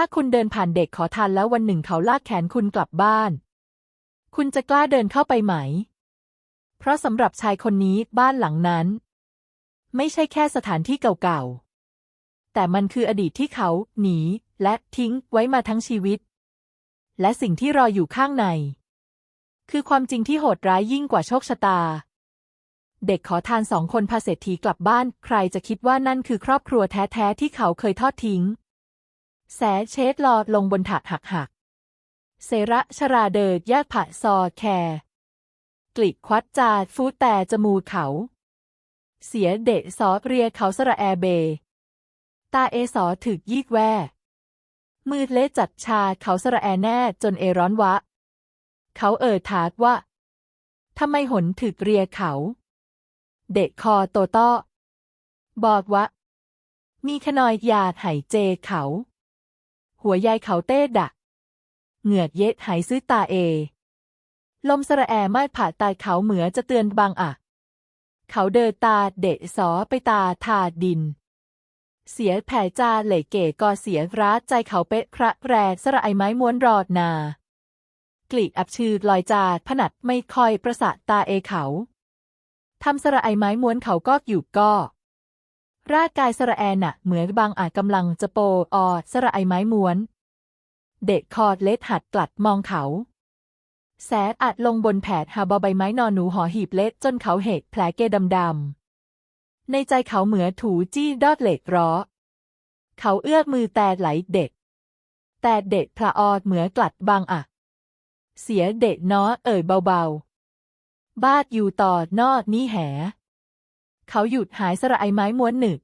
ถ้าคุณเดินผ่านเด็กขอทานแล้ววันหนึ่งเขาลากแขนคุณกลับบ้าน คุณจะกล้าเดินเข้าไปไหม เพราะสำหรับชายคนนี้บ้านหลังนั้น ไม่ใช่แค่สถานที่เก่าๆ แต่มันคืออดีตที่เขา หนี และทิ้งไว้มาทั้งชีวิต และสิ่งที่รออยู่ข้างใน คือความจริงที่โหดร้ายยิ่งกว่าโชคชะตาเด็กขอทานสองคนพาเศรษฐีกลับบ้าน ใครจะคิดว่านั่นคือครอบครัวแท้ ๆ ที่เขาเคยทอดทิ้ง แสเชดลอดลงบนถาดหักหัก เซระชราเดิดยากผะซอแคร์กลิกควัดจาฟูแต่จมูกเขา เสียเดะซอเรียเขาสระแอเบ ตาเอสอถึกยีกแว่มืดเละจัดชาเขาสระแอแน่จนเอร้อนวะ เขาเอ่ยถากว่าทำไมหนถึกเรียเขา เดะคอโตโต้บอกว่ามีขนอยยาไหเจเขา หัวยายเขาเต้ดักเหงือกเย็ดหายซื้อตาเอ ลมสระแอมาดผ่าตาเขาเหมือจะเตือนบางอะ เขาเดินตาเดะสอไปตาทาดิน เสียแผ่จาเหล่เก๋กอเสียร้าใจเขาเป๊ะพระแรสระไอไม้ม้วนรอดนากลีอับชื่อลอยจาผนัดไม่คอยประสาทตาเอเขาทำสระไอไม้ม้วนเขาก็อยู่ก็ ร่างกายสระแอน่ะ เหมือนบางอาจกำลังจะโปออสระไอไม้ม้วน เด็กคอดเล็ดหัดกลัดมองเขา แสดอัดลงบนแผดหาบอใบไม้นอนหนูหอหีบเล็ดจนเขาเหกแผลเกดำๆในใจเขาเหมือถูจี้ดอดเหล็กร้อ เขาเอื้อมมือแต่ไหลเด็ดแต่เด็ดพระออดเหมือกลัดบางอะ เสียเด็ดน้อเอ่ยเบาๆ บาดอยู่ต่อนอดนี่แห เขาหยุดหายสระไอไม้ม้วนหนึก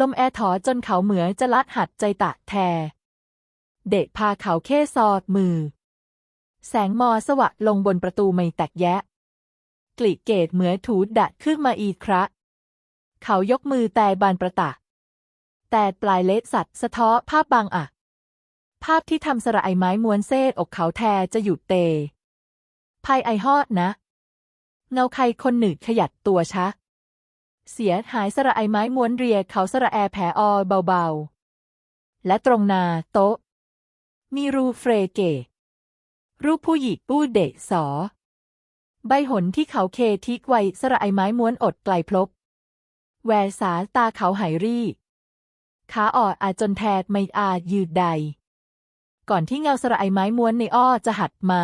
ลมแอร์ถอจนเขาเหมือจะลัดหัดใจตะแท เด็กพาเขาเข้ซอดมือ แสงมอสวะลงบนประตูไม่แตกแยะ กลีเกตเหมือถูดะขึ้นมาอีกคระ เขายกมือแต่บานประตะ แต่ปลายเล็ดสัตว์สะท้อภาพบางอะภาพที่ทำสระไอไม้ม้วนเซดอกเขาแทจะหยุดเตภายไอฮอดนะ เงาใครคนหนึ่งขยัดตัวชะ เสียหายสระไอไม้ม้วนเรียเขาสระแอแผลออเบาๆ และตรงนาโต๊ะ มีรูเฟรเก รูปผู้หญิงปู้เดะสอ ใบหนที่เขาเคทิกไวสระไอไม้ม้วนอดไกลพลบ แวสาตาเขาหายรีขาอ่ออาจจนแทดไม่อาจยืดใด ก่อนที่เงาสระไอไม้ม้วนในอ้อจะหัดมา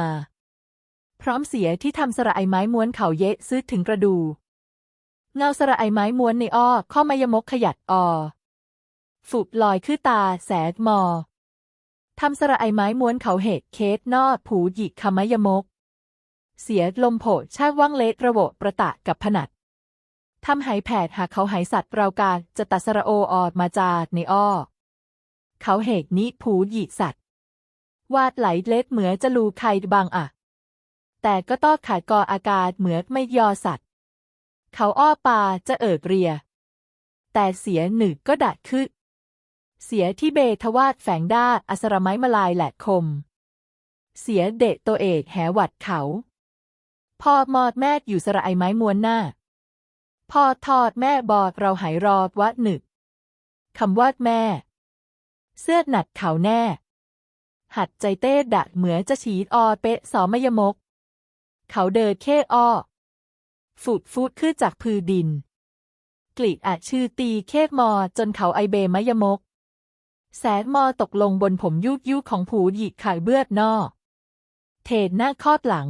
พร้อมเสียที่ทำสระไอไม้ม้วนเขาเยะซื้อถึงกระดู เงาสระไอไม้ม้วนในอ้อข้อมายมกขยัดออฝูกลอยคือตา แสดมอทำสระไอไม้ม้วนเขาเหตุเคสนอดผูหยิกคมายมก เสียลมโผชาว่างเละระโบประตะกับผนัดทำหายแผดหากเขาหายสัตว์เราการจะตัดสระโอออดมาจาดในอ้อ เขาเหกนี้ผูหยิสัตว์ วาดไหลเล็ดเหมือจะลูใครบางอะแต่ก็ต้อขาดกออากาศเหมือไม่ยอสัตว เขาอ้อปาจะเอิกเรีย แต่เสียหนึกก็ดัดขึ้นเสียที่เบทวาดแฝงด้าอสรไม้มาลายแหลกคม เสียเดะตัวเอกแหหวัดเขาพ่อมอดแม่อยู่สระไอไม้มวนหน้าพ่อทอดแม่บอดเราหายรอดวัดหนึกคำวาดแม่ เสื้อหนัดเขาแน่ หัดใจเต้ดักเหมือจะฉีดออเปะสอมยมก เขาเดินเข้อ้อ ฟูดฟูดขึ้นจากพือดิน กลีดอาจชื่อตีเคกมอจนเขาไอเบมยมก แสนมอตกลงบนผมยุกยุกของผูหยิกขายเบือดนอเทนหน้าคอดหลัง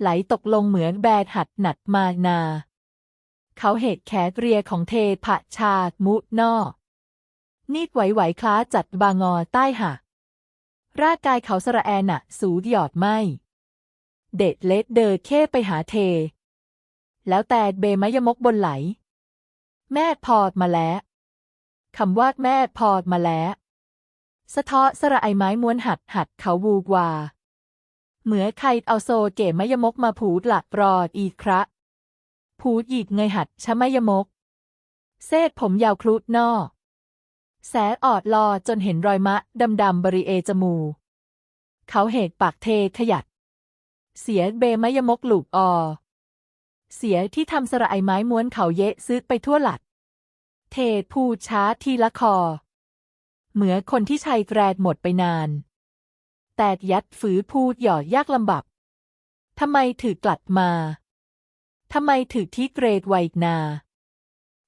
ไหลตกลงเหมือนแบดหัดหนัดมานา เขาเหตุแขกเรียของเทผะชามุนอนีดไหวๆคล้าจัดบางอใต้หักร่างกายเขาสระแอนะสูดหยอดไม่ เด็ดเล็ดเดินเข้ไปหาเท แล้วแต่เบมยมกบนไหล แม่พอดมาแล้วคำว่าแม่พอดมาแล้วสะเทาะสระไอไม้ม้วนหัดหัดเขาวูกวา เหมือใครเอาโซเก๋มยมกมาผูดหลักรอดอีกคระผูดหยิกเงยหัดชะมยมก เศษผมยาวครุดนอแสออดรอจนเห็นรอยมะ ดำดำบริเอจมูเขาเหตุปากเทขยัด เสียเบมยมกหลูกออ เสียที่ทำสระไอไม้ม้วนเขาเยะซึกไปทั่วหลัด เทศพูช้าทีละคอ เหมือคนที่ชัยแกรดหมดไปนาน แต่ยัดฝือพูดหยอดยากลำบับทำไมถือกลัดมา ทำไมถือที่เกรดไวกนา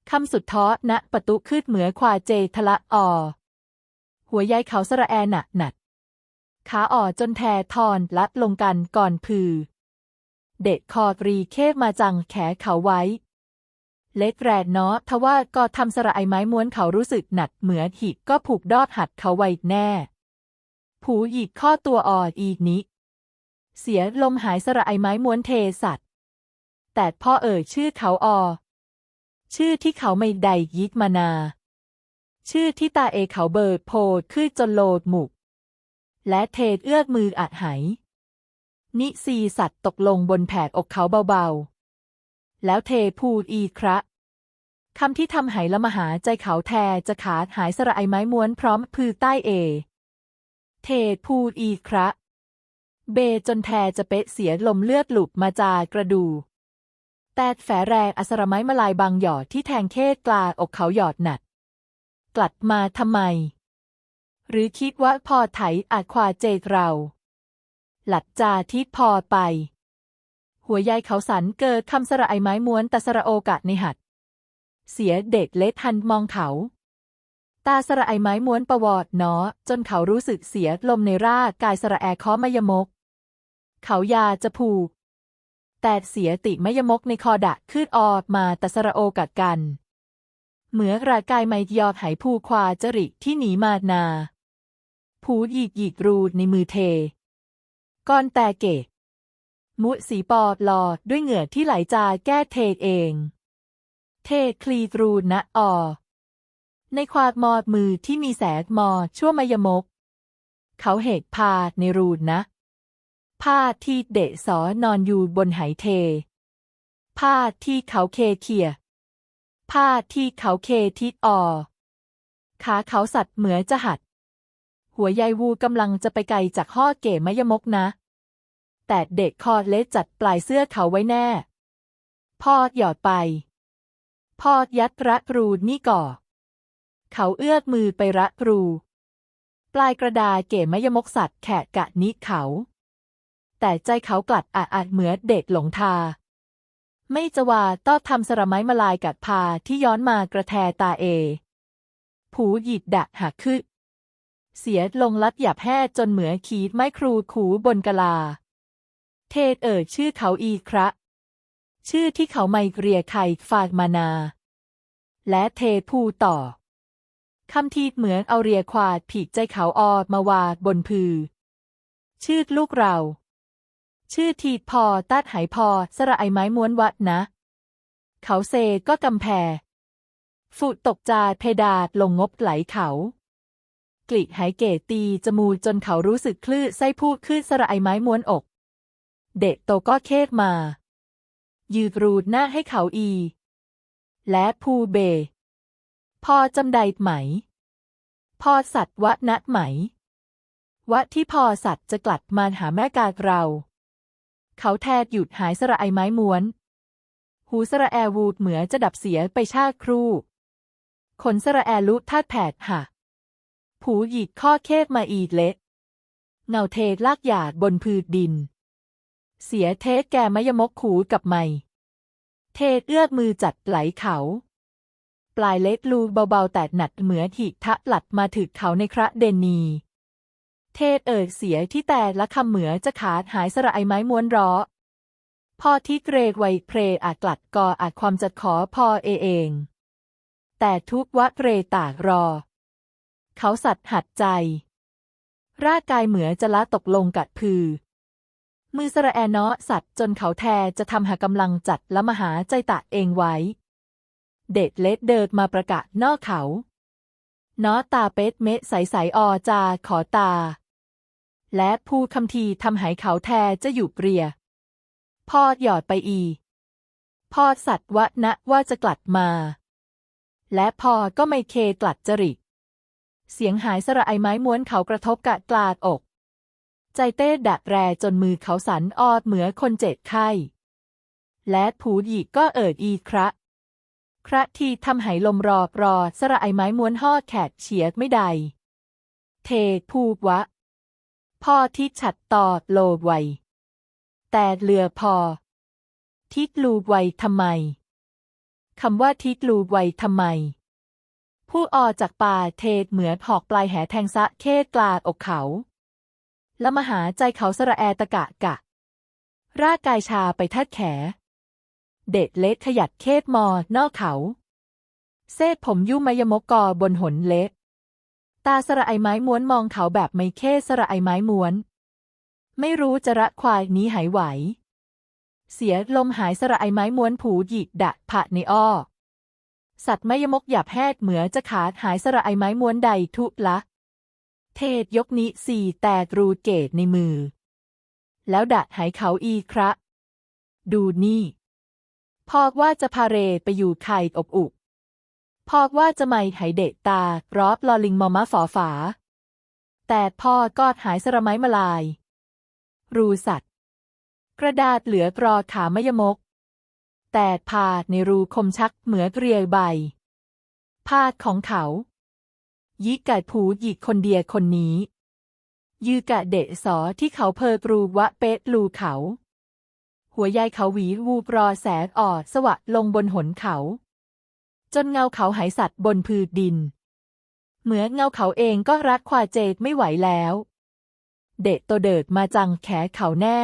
คำสุดท้อณประตูคืดเหมือควาเจทละออ หัวใยเขาสระแอหนักหนัดขาอ่อจนแททอนลัดลงกันก่อนพือ เด็ดคอรีเคมาจังแขเขาไว้ เล็กแรดเนาะทว่าก็ทำสระไอไม้ม้วนเขารู้สึกหนัดเหมือนหิดก็ผูกดอดหัดเขาไว้แน่ ผูหยิกข้อตัวอ่อนอีกนิเสียลมหายสระไอไม้ม้วนเทสัตว์ แต่พ่อเอ่ยชื่อเขาออ ชื่อที่เขาไม่ใดยิกมานา ชื่อที่ตาเอเขาเบิดโพดคือจนโลดหมุกและเทดเอื้อกมืออัดหาย นิซีสัตว์ตกลงบนแผดอกเขาเบาๆ แล้วเทพูดอีคระคำที่ทำไหละมหาใจเขาแทจะขาดหายสระไอไม้ม้วนพร้อมพือใต้เอ เทพูดอีคระเบจนแทจะเป๊ะเสียลมเลือดหลุบมาจากระดูแต่แฝแรงอสรไม้มาลายบางหยอดที่แทงเคศกลาอกเขาหยอดหนัด กลัดมาทำไม หรือคิดว่าพอไถอาจควาเจกเรา หลัดจาทิพอไป หัวใยเขาสันเกิดคำสระไอไม้ม้วนแต่สระโอกะในหัด เสียเด็กเล็ดทันมองเขา ตาสระไอไม้ม้วนประวอดเนาะจนเขารู้สึกเสียลมในร่ากกายสระแอคอมยมก เขายาจะผูก แต่เสียติมยมกในคอดะคืดออกมาแต่สระโอกัดกันเหมือรากายไม่ยอดไหผูควาจริที่หนีมานา ผูหยีกหยีกรูดในมือเท ก้อนแต่เกะมุสีปอดลอดด้วยเหงื่อที่ไหลจาแก้เทเอง เทคลีตรูนะออ ในควาดมอดมือที่มีแสกมอชั่วมยมก เขาเหกพาในรูนนะ ผ้าที่เดะสอนอนอยู่บนไหเท ผ้าที่เขาเคเขีย ผ้าที่เขาเคทิดออ ขาเขาสัตว์เหมือจะหัด หัวใยวูกำลังจะไปไกลจากห่อเก๋มยมกนะ แต่เด็กคอเล็จัดปลายเสื้อเขาไว้แน่ พอดหยอดไป พอดยัดระรูนี่ก่อ เขาเอื้อมมือไประรู ปลายกระดาษเก๋มยมกสัตว์แขกกะนิเขา แต่ใจเขากลัดอาอาจเหมือนเด็กหลงทา ไม่จะว่าต้อทำสระไม้มาลายกัดพาที่ย้อนมากระแทตาเอ ผูหยิดดะหักขึ้น เสียลงลัดหยับแห่จนเหมือขีดไม้ครูขูบนกะลา เทศเอ่ยชื่อเขาอีคระ ชื่อที่เขาไม่เกรียใครฝากมานา และเทพูต่อคำทีดเหมือนเอาเรียควาดผีใจเขาออดมาวาดบนพือ ชื่อลูกเรา ชื่อทีดพอตัดหายพอสระไอไม้ม้วนวัดนะ เขาเซก็กำแพฟุตกจาเพดาดลงงบไหลเขา กลิหายเกตีจมูกจนเขารู้สึกคลื่นไส้พูดขึ้นสระไอไม้ม้วนอก เด็กโตก็เคบมา ยืดรูดหน้าให้เขาอี และพูเบ พอจำใดไหม พอสัตว์วะนัดไหม วะที่พอสัตว์จะกลัดมาหาแม่กาเรา เขาแทดหยุดหายสระไอไม้ม้วน หูสระแอวูดเหมือจะดับเสียไปชาครู่ขนสระแอลุท่าดแผดค่ะ ผูหยิกข้อเคบมาอีกเละเงาเทลากหยาดบนพืชดิน เสียเทสแกมยมกขูกับไม่ เทศเอื้อมือจัดไหลเขา ปลายเล็กลูเบาๆแต่หนัดเหมือหิทะหลัดมาถึกเขาในคระเดนีเทศเอ่ยเสียที่แต่ละคำเหมือจะขาดหายสระไอไม้ม้วนร้อพอที่เกรดไวเพรอาจกลัดกออาจความจัดขอพอเอเอง แต่ทุกวะเกรตากรอ เขาสัตว์หัดใจ ร่างกายเหมือจะละตกลงกัดพือ มือสระแอเนาะสัตว์จนเขาแทจะทำหากำลังจัดและมหาใจตะเองไว้ เด็ดเล็ดเดินมาประกาศนอกเขาเนาะตาเป็ดเมะใสใสออจาขอตา และผู้คำทีทำหายเขาแทจะอยู่เปรีย พอดหยอดไปอีพอดสัตว์วะนะว่าจะกลัดมา และพอก็ไม่เคกลัดจริต เสียงหายสระไอไม้ม้วนเขากระทบกะกลาดอก ใจเต้ดักแรจนมือเขาสันออดเหมือคนเจ็ดไข้ และผูดหยีก็เอิดอีคระ คระทีทำไหลมรอบรอสระไอไม้ม้วนหอดแขกเฉียดไม่ใด เทพูดวะ พ่อที่ฉัดต่อโลไว แต่เรือพอ ทิดลูไวทำไม คำว่าทิดลูไวทำไม ผู้ออจากป่าเทศเหมือนหอกปลายแหแทงซะเคศกลาดอกเขา และมหาใจเขาสระแอตะกะกะ ร่างกายชาไปทัดแข เด็ดเล็ดขยัดเคศมอนอกเขาเซธผมยุ่มยมกกอบนหนเละตาสระไอไม้ม้วนมองเขาแบบไม่เคสระไอไม้ม้วน ไม่รู้จะระควายนี้หายไหว เสียลมหายสระไอไม้ม้วนผูหยิกดะผะในอ้อ สัตว์มยมกหยาบแหดเหมือจะขาดหายสระไอไม้ม้วนใดทุละ เทศยกนี้สี่แตกรูเกตในมือ แล้วดัดหายเขาอีคระ ดูนี่ พอกว่าจะพาเรไปอยู่ไข่อบอุพอกว่าจะไม่ไหเดะตารอบลอลิงมอมะฝอฝา แต่พ่อกอดหายสระไม้มาลาย รูสัตว์ กระดาษเหลือกรอขามยมก แต่พาในรูคมชักเหมือเกลียใบ พาดของเขา ยิกะผูหยิกคนเดียคนนี้ ยืกะเดะสอที่เขาเพอกรูวะเป๊ะลูเขา หัวยายเขาหวีวูปรอแสงออดสวะลงบนหนเขา จนเงาเขาหายสัตว์บนพืดิน เหมือนเงาเขาเองก็รักควาเจดไม่ไหวแล้ว เดะโตเดิกมาจังแขเขาแน่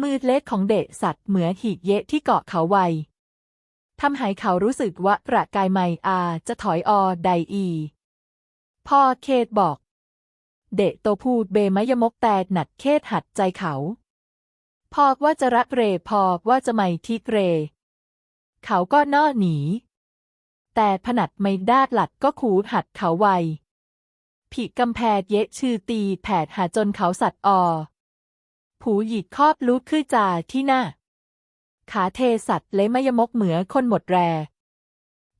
มือเล็กของเดะสัตว์เหมือหีกเยะที่เกาะเขาไวทำให้เขารู้สึกว่าประกายไม่อาจะถอยออใดอีพ่อเคดบอก เดะโตพูดเบมยมกแตดหนัดเคดหัดใจเขา พอกว่าจะรักเรพอกว่าจะไม่ทิเร เขาก็น่อหนี แต่ผนัดไม่ดาดหลัดก็ขูหัดเขาไวผีกำแพดเยะชื่อตีแผดหาจนเขาสัตว์ออ ผูหยิกครอบลุกขึ้นจาที่หน้า ขาเทสัตว์เละมยมกเหมือคนหมดแร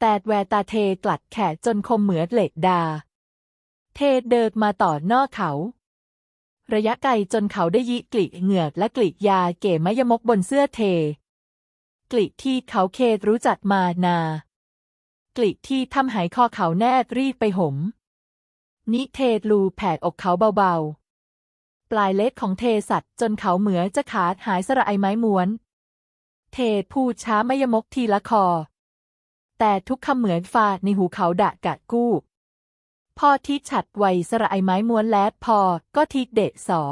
แต่แวตาเทกลัดแขจนคมเหมือเหล็กดา เทเดินมาต่อนอกเขา ระยะไกลจนเขาได้ยิกลิเหงือกและกลิยาเก๋มยมกบนเสื้อเท กลิที่เขาเครู้จักมานา กลิที่ทำหายคอเขาแนบรีดไปหมนิเทศลูแผดอกเขาเบาๆ ปลายเล็กของเทสัตจนเขาเหมือจะขาดหายสระไอไม้ม้วน เทพูดช้ามยมกทีละคอ แต่ทุกคำเหมือนฟาดในหูเขาดะกะกู้ พ่อที่ฉัดไวสระไอไม้ม้วนแลดพอก็ทิเดะสอ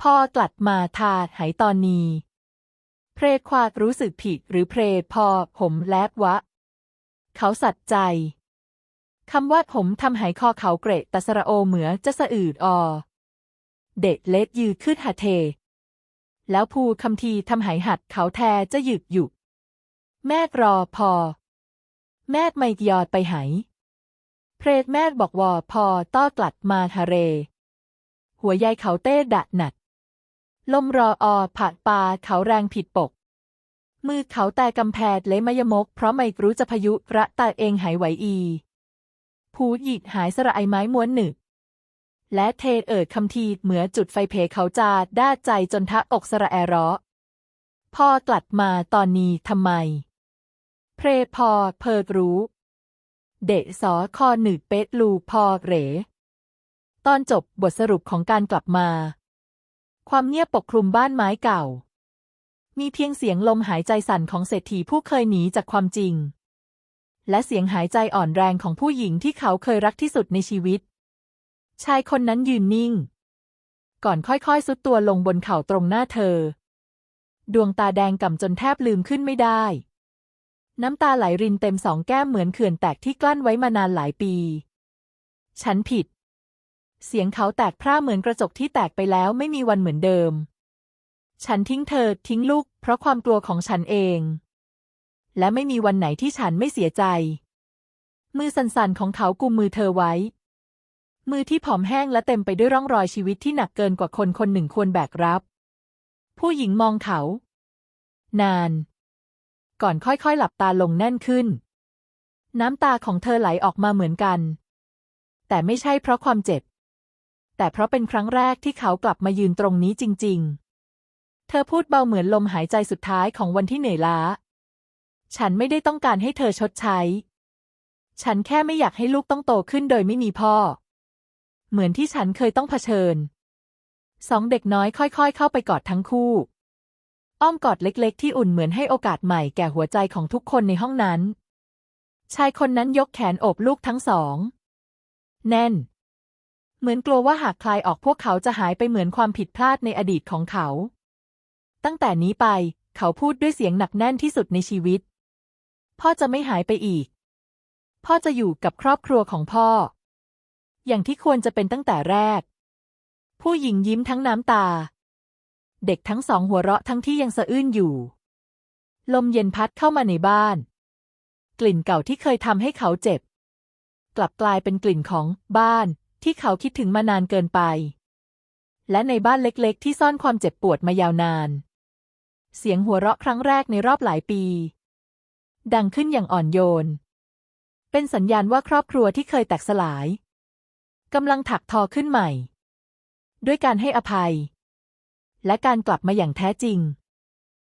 พ่อกลัดมาทาหายตอนนี้ เพรควากรู้สึกผิดหรือเพรพอผมแลบวะ เขาสัตใจคำว่าผมทำหายคอเขาเกรดตะสระโอเหมือจะสะอืดออ เด็ดเล็ดยืดขึ้นหาเท แล้วพูคำทีทำหายหัดเขาแทจะหยึกหยุกแม่รอพอ แม่ไม่ยอดไปหายเพรดแม่บอกวอพอต้อกลัดมาทะเร หัวยายเขาเต้ดะหนัด ลมรออผัดปาเขาแรงผิดปก มือเขาแต่กำแพดเละมยมก เพราะไม่รู้จะพยุระตาเองหายไหวอี ผูหยิดหายสระไอไม้ม้วนหนึก และเทเอิดคำทีเหมือจุดไฟเพเขาจาด้าใจจนทะอกสระแอร้อพ่อกลัดมาตอนนี้ทำไม เพรพอเพอรู้ เดะสอคอหนึกเป๊ะลูพอเหรตอนจบบทสรุปของการกลับมา ความเงียบปกคลุมบ้านไม้เก่า มีเพียงเสียงลมหายใจสั่นของเศรษฐีผู้เคยหนีจากความจริง และเสียงหายใจอ่อนแรงของผู้หญิงที่เขาเคยรักที่สุดในชีวิต ชายคนนั้นยืนนิ่ง ก่อนค่อยๆสุดตัวลงบนเข่าตรงหน้าเธอ ดวงตาแดงก่ำจนแทบลืมขึ้นไม่ได้ น้ำตาไหลรินเต็มสองแก้มเหมือนเขื่อนแตกที่กลั้นไว้มานานหลายปี ฉันผิด เสียงเขาแตกพร่าเหมือนกระจกที่แตกไปแล้วไม่มีวันเหมือนเดิม ฉันทิ้งเธอทิ้งลูก เพราะความกลัวของฉันเอง และไม่มีวันไหนที่ฉันไม่เสียใจมือสั่นๆของเขากุมมือเธอไว้ มือที่ผอมแห้งและเต็มไปด้วยร่องรอยชีวิตที่หนักเกินกว่าคนคนหนึ่งควรแบกรับ ผู้หญิงมองเขา นาน ก่อนค่อยๆ หลับตาลงแน่นขึ้น น้ำตาของเธอไหลออกมาเหมือนกัน แต่ไม่ใช่เพราะความเจ็บ แต่เพราะเป็นครั้งแรกที่เขากลับมายืนตรงนี้จริง ๆ เธอพูดเบาเหมือนลมหายใจสุดท้ายของวันที่เหนื่อยล้า ฉันไม่ได้ต้องการให้เธอชดใช้ ฉันแค่ไม่อยากให้ลูกต้องโตขึ้นโดยไม่มีพ่อ เหมือนที่ฉันเคยต้องเผชิญ สองเด็กน้อยค่อย ๆ เข้าไปกอดทั้งคู่ อ้อมกอดเล็ก ๆ ที่อุ่นเหมือนให้โอกาสใหม่แก่หัวใจของทุกคนในห้องนั้น ชายคนนั้นยกแขนโอบลูกทั้งสอง แน่น เหมือนกลัวว่าหากคลายออกพวกเขาจะหายไปเหมือนความผิดพลาดในอดีตของเขา ตั้งแต่นี้ไปเขาพูดด้วยเสียงหนักแน่นที่สุดในชีวิต พ่อจะไม่หายไปอีก พ่อจะอยู่กับครอบครัวของพ่อ อย่างที่ควรจะเป็นตั้งแต่แรก ผู้หญิงยิ้มทั้งน้ำตา เด็กทั้งสองหัวเราะทั้งที่ยังสะอื้นอยู่ ลมเย็นพัดเข้ามาในบ้าน กลิ่นเก่าที่เคยทำให้เขาเจ็บ กลับกลายเป็นกลิ่นของบ้านที่เขาคิดถึงมานานเกินไป และในบ้านเล็กๆ ที่ซ่อนความเจ็บปวดมายาวนาน เสียงหัวเราะครั้งแรกในรอบหลายปี ดังขึ้นอย่างอ่อนโยน เป็นสัญญาณว่าครอบครัวที่เคยแตกสลาย กำลังถักทอขึ้นใหม่ ด้วยการให้อภัย และการกลับมาอย่างแท้จริง